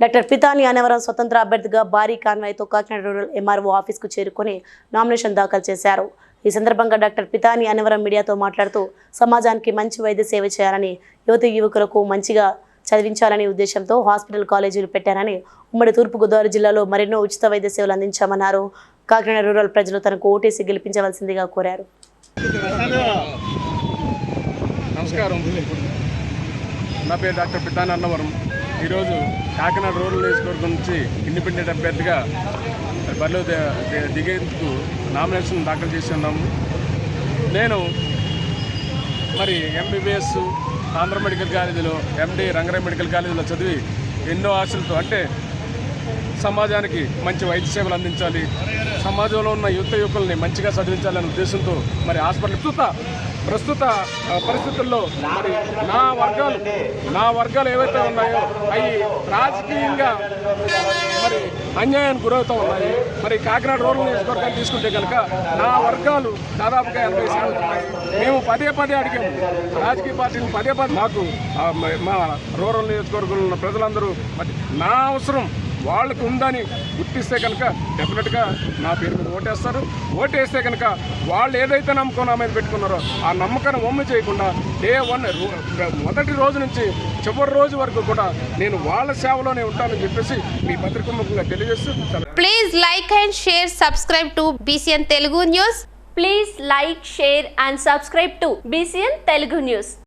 Doctor Pitani Annavaram స్వతంత్ర అభ్యర్థిగా భారీ కాన్వాయ్తో కాకినాడ రూరల్ ఎంఆర్ఓ ఆఫీస్కు చేరుకొని నామినేషన్ దాఖలు చేశారు. ఈ సందర్భంగా డాక్టర్ పితాని అనవరం మీడియాతో మాట్లాడుతూ సమాజానికి మంచి వైద్య సేవ చేయాలని యువతి యువకులకు మంచిగా చదివించాలనే ఉద్దేశంతో హాస్పిటల్ కాలేజీలు పెట్టారని ఉమ్మడి తూర్పుగోదావరి జిల్లాలో మరెన్నో ఉచిత వైద్య సేవలు అందించామన్నారు. కాకినాడ రూరల్ ప్రజలు తనకు ఓటేసి గెలిపించవలసిందిగా కోరారు. నమస్కారం. నా పేరు డాక్టర్ పితాని అన్నవరం. ఈరోజు కాకినాడ రూరల్ నియోజకవర్గం నుంచి ఇండిపెండెంట్ అభ్యర్థిగా బరిలో దిగేందుకు నామినేషన్ దాఖలు చేసి ఉన్నాము. నేను మరి ఎంబీబీఎస్ ఆంధ్ర మెడికల్ కాలేజీలో ఎండి రంగరాయ మెడికల్ కాలేజీలో చదివి ఎన్నో ఆశలతో అంటే సమాజానికి మంచి వైద్య సేవలు అందించాలి సమాజంలో ఉన్న యువత యువకుల్ని మంచిగా చదివించాలనే ఉద్దేశంతో మరి హాస్పిటల్ చూస్తా! ప్రస్తుత పరిస్థితుల్లో మరి నా వర్గాలు నా వర్గాలు ఏవైతే ఉన్నాయో అవి రాజకీయంగా మరి అన్యాయానికి గురవుతూ ఉన్నాయి. మరి కాకినాడ రూరల్ నియోజకవర్గాన్ని తీసుకుంటే కనుక నా వర్గాలు దాదాపుగా ఎనభై శాతం మేము పదే పదే అడిగాము. రాజకీయ పార్టీని పదే పదే మాకు మా రూరల్ నియోజకవర్గంలో ఉన్న ప్రజలందరూ మరి నా అవసరం వాళ్ళకు ఉందని గుర్తిస్తే కనుక డెఫినెట్గా నా పేరు మీద ఓటేస్తారు. ఓటేస్తే కనుక వాళ్ళు ఏదైతే నమ్మకం నా మీద పెట్టుకున్నారో ఆ నమ్మకాన్ని ఒమ్మ చేయకుండా డే వన్ మొదటి రోజు నుంచి చివరి రోజు వరకు కూడా నేను వాళ్ళ సేవలోనే ఉంటానని చెప్పేసి మీ పత్రికముఖంగా తెలియజేస్తూ please like and share subscribe to BCN Telugu news please like share and subscribe to BCN Telugu news